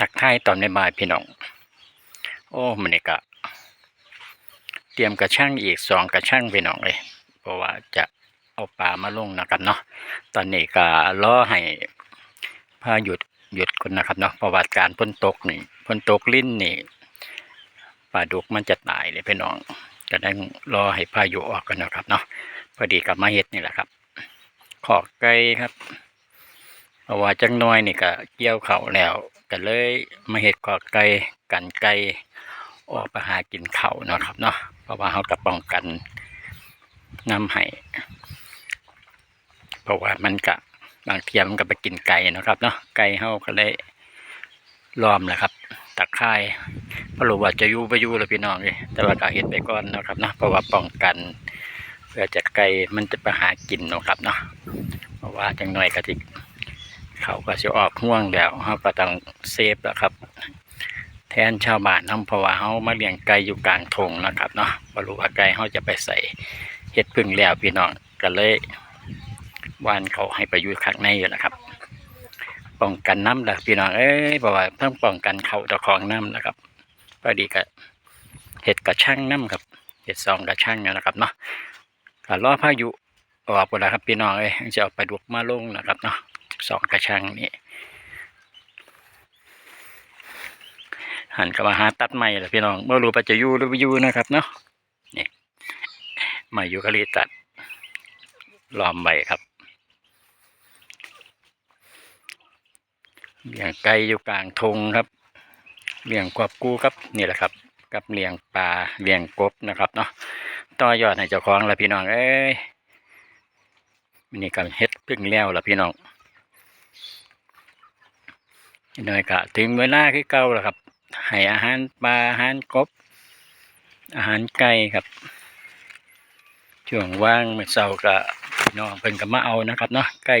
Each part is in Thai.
ทักทายตอนในบ่ายพี่น้อง โอ้มันนี่ก็เตรียมกระช่างอีกสองกระช่างพี่น้องเลย เพราะว่าจะเอาปลามาลงนะครับเนาะ ตอนนี้ก็ล้อให้พาหยุดหยุดก่อนนะครับเนาะเพระว่าการพ้นตกนี่พ้นตกลิ้นนี่ปลาดุกมันจะตายเลยพี่น้องก็ได้รอให้พายุออกกันนะครับเนาะพอดีกับมาเฮ็ดนี่แหละครับ ขอไก่ครับเพราะว่าจังน้อยนี่ก็เกี่ยวเขาแล้ว ก็เลยมาเฮ็ดขอไก่กันไก่ออกไปหากินเขาเนาะครับเนาะเพราะว่าเขาก็ป้องกันนำให้เพราะว่ามันก็บางเทียมันก็ไปกินไก่นะครับเนาะไก่เขาก็เลยล้อมแหละครับตะไคร่เพราะรู้ว่าจะยู่ไปยู่แล้วพี่น้องเลยแต่ว่าก็เฮ็ดไปก่อนนะครับเนาะเพราะว่าป้องกันเพื่อจะไก่มันจะไปหากินนะครับเนาะเพราะว่าจังหน่อยก็ที่ เขาก็จะออกห่วงแล้วเขาก็ต้องเซฟแล้วครับ แทนชาวบ้านนํเพราะว่าเขามาเลี้ยงไก่อยู่กลางทงนะครับเนาะบ่รู้ว่าไก่เขาจะไปใส่เห็ดพึ่งแล้วพี่น้องก็เลยวานเขาให้ไปอยู่ข้างในอยู่นะครับ ป้องกันน้ำละพี่น้องเอ้ยเพราะว่าเพิ่งป้องกันเขาตะของน้ำนะครับพอดีก็เห็ดกระช่างน้ำครับเห็ดซองกระช่างเนี่ยนะครับเนาะก็รอพายุออกไปแล้วครับพี่น้องเอ้ยจะเอาไปดุกมาลงนะครับเนาะ สองกระชังนี่หันกลับมาหาตัดใหม่หละพี่น้องไม่รู้ว่าจะยูหรือไม่อยู่นะครับเนาะนี่มายู่ก็รีตัดล้อมใบครับเลี้ยงไก่อยู่กลางทงครับเลี้ยงควบกู้ครับนี่แหละครับ กับเลี้ยงปลาเลี้ยงกบนะครับเนาะต่อยอดให้เจ้าของละพี่น้องเอ้ยมินี่ก็เฮ็ดพึ่งแล้วละพี่น้อง พี่น้อยก็ถึงเวลาคือเก่าแล้วครับให้อาหารปลาอาหารกบ อาหารไก่ครับช่วงว่างเมื่อเช้าก็น้องเพิ่นก็มาเอานะครับเนาะไก่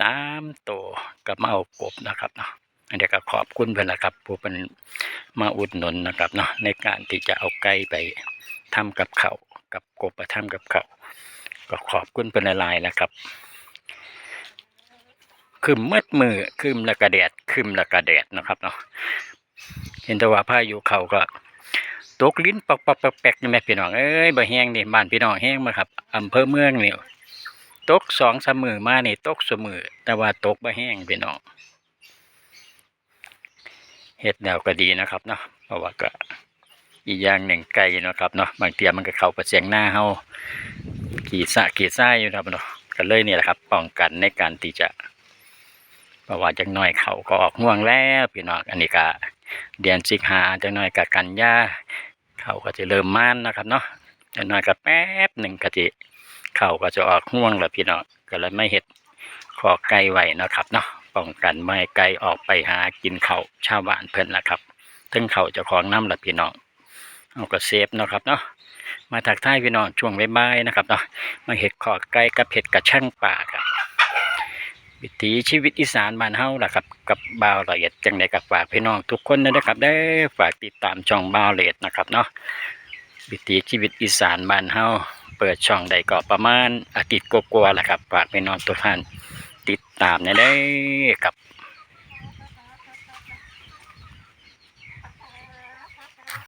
สามตัวกับมาเอากบนะครับเนาะอันเดียวก็ขอบคุณเพิ่นละครับผู้เป็นมาอุดหนุนนะครับเนาะในการที่จะเอาไก่ไปทำกับเขากับกบไปทำกับเขาก็ขอบคุณเป็นหลายๆนะครับ คืมมืดมือคืมและกระแดดคืมและกระแดดนะครับเนาะเห็นแต่ว่าพายุเขาก็ตกลิ้นปอกปอกแปกๆนี่แม่พี่น้องเอ้ยบ่แห้งนี่บ้านพี่น้องแห้งมาครับอำเภอเมืองนี่ตกสองสมือมานี่ตกเสมือแต่ว่าตกบ่แห้งพี่น้องเฮ็ดแนวก็ดีนะครับเนาะเพราะว่าก็อีกอย่างหนึ่งไก่นะครับเนาะบางเทียมันก็เข้าประเสียงหน้าเฮาขี่สะขี่ไส้อยู่ครับเนาะก็เลยนี่แหละครับป้องกันในการที่จะ เพราะว่าจังน้อยเขาก็ออกห่วงแล้วพี่น้องอันนี้ก็เดือนสิงหาจังน้อยกับกันยาเขาก็จะเริ่มม่านนะครับเนาะจังน้อยก็แป๊บหนึ่งก็จะเขาก็จะออกห่วงแล้วพี่น้องก็เลยไม่เห็ดขอไก่ไว้นะครับเนาะป้องกันไม่ไก่ออกไปหากินเขาชาวบ้านเพิ่นนะครับถึงเขาจะของน้ำละพี่น้องเอาก็เซฟนะครับเนาะมาถักท้ายพี่น้องช่วงใบ่ายๆนะครับเนาะมาเห็ดขอไก่กับเห็ดกระช่างป่าครับ วิถีชีวิตอีสานบ้านเฮาล่ะครับกับบ่าวละเอียดจังไดกับฝากพี่น้องทุกคนนะครับได้ฝากติดตามช่องบ่าวละเอียดนะครับเนาะวิถีชีวิตอีสานบ้านเฮาเปิดช่องใดก็ประมาณอาทิตย์กว่าๆแหละครับฝากพี่น้องทุกท่านติดตามในได้อครับ